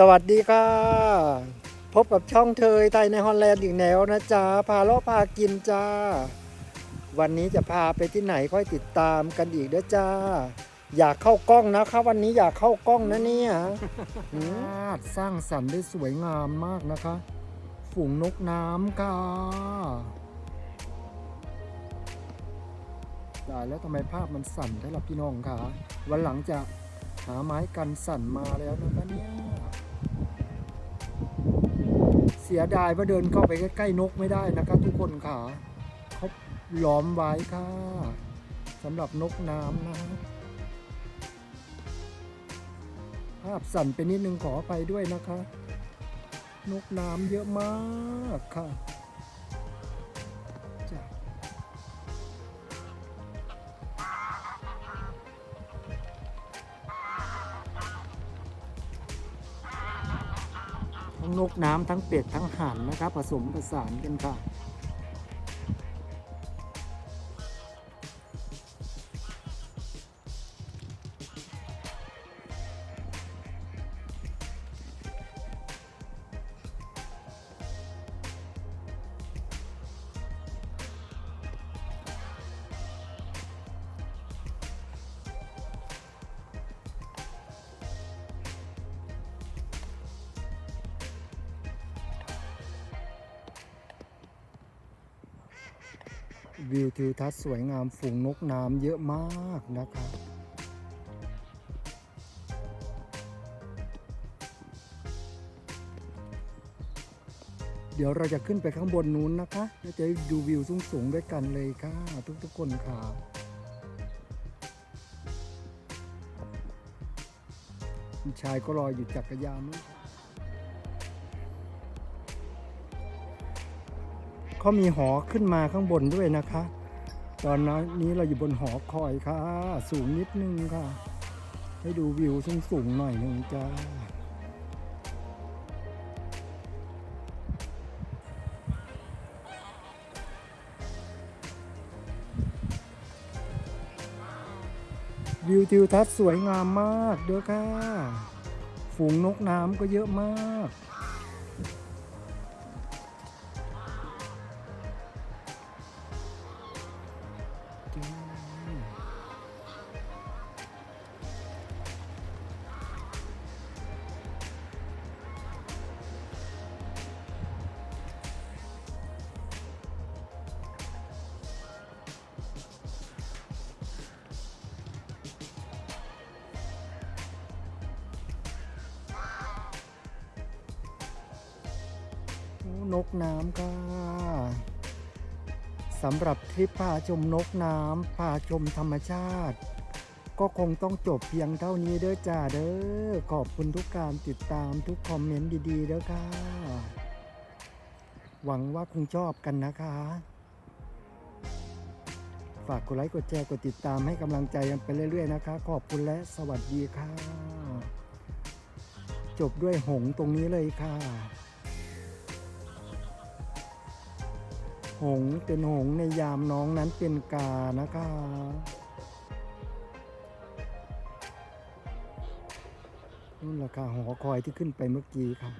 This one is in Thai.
สวัสดีค่ะ พบกับช่องเทยไทยในฮอลแลนด์อีกแนวนะจ๊ะ พาเลาะพากินจ้า วันนี้จะพาไปที่ไหนค่อยติดตามกันอีกด้อจ้า อยากเข้ากล้องนะคะวันนี้อยากเข้ากล้องนะเนี่ยอืมสร้างสรรค์ได้สวยงามมากนะคะ ฝูงนกน้ำค่ะตายแล้วทำไมภาพมันสั่นได้ล่ะพี่น้องคะวันหลังจะหาไม้กันสั่นมาแล้วนะคะเนี่ย เสียดายว่าเดินเข้าไปใกล้ๆนกไม่ได้นะคะทุกคนค่ะเขาล้อมไว้ค่ะสำหรับนกน้ำนะภาพสั่นไปนิดนึงขอไปด้วยนะคะ นกน้ำเยอะมากค่ะ นกน้ำทั้งเป็ดทั้งห่านนะครับ ผสมผสานกันค่ะ วิวทิวทัศน์สวยงามฝูงนกน้ำเยอะมากนะคะเดี๋ยวเราจะขึ้นไปข้างบนนู้นนะคะแล้วจะดูวิวสูงๆด้วยกันเลยค่ะ ทุกๆคนค่ะชายก็รออยู่จักรยานนู้น เขามีหอขึ้นมาข้างบนด้วยนะคะ ตอนนี้เราอยู่บนหอคอยค่ะ สูงนิดนึงค่ะ ให้ดูวิวสูงสูงๆหน่อยหนึ่งจ้าวิวทิวทัศน์สวยงามมากเด้อค่ะ ฝูงนกน้ำก็เยอะมาก นกน้ำค่ะสำหรับทริปพาชมนกน้ำพาชมธรรมชาติ ก็คงต้องจบเพียงเท่านี้เด้อจ้าเด้อขอบคุณทุกการติดตามทุกคอมเมนต์ดีๆเด้อค่ะ หวังว่าคงชอบกันนะคะ ฝากกดไลค์กดแชร์กดติดตามให้กำลังใจกันไปเรื่อยๆนะคะ ขอบคุณและสวัสดีค่ะ จบด้วยหงตรงนี้เลยค่ะ หงเป็นหงในยามน้องนั้นเป็นกานะคะนู่นแหละค่ะหอคอยที่ขึ้นไปเมื่อกี้ค่ะ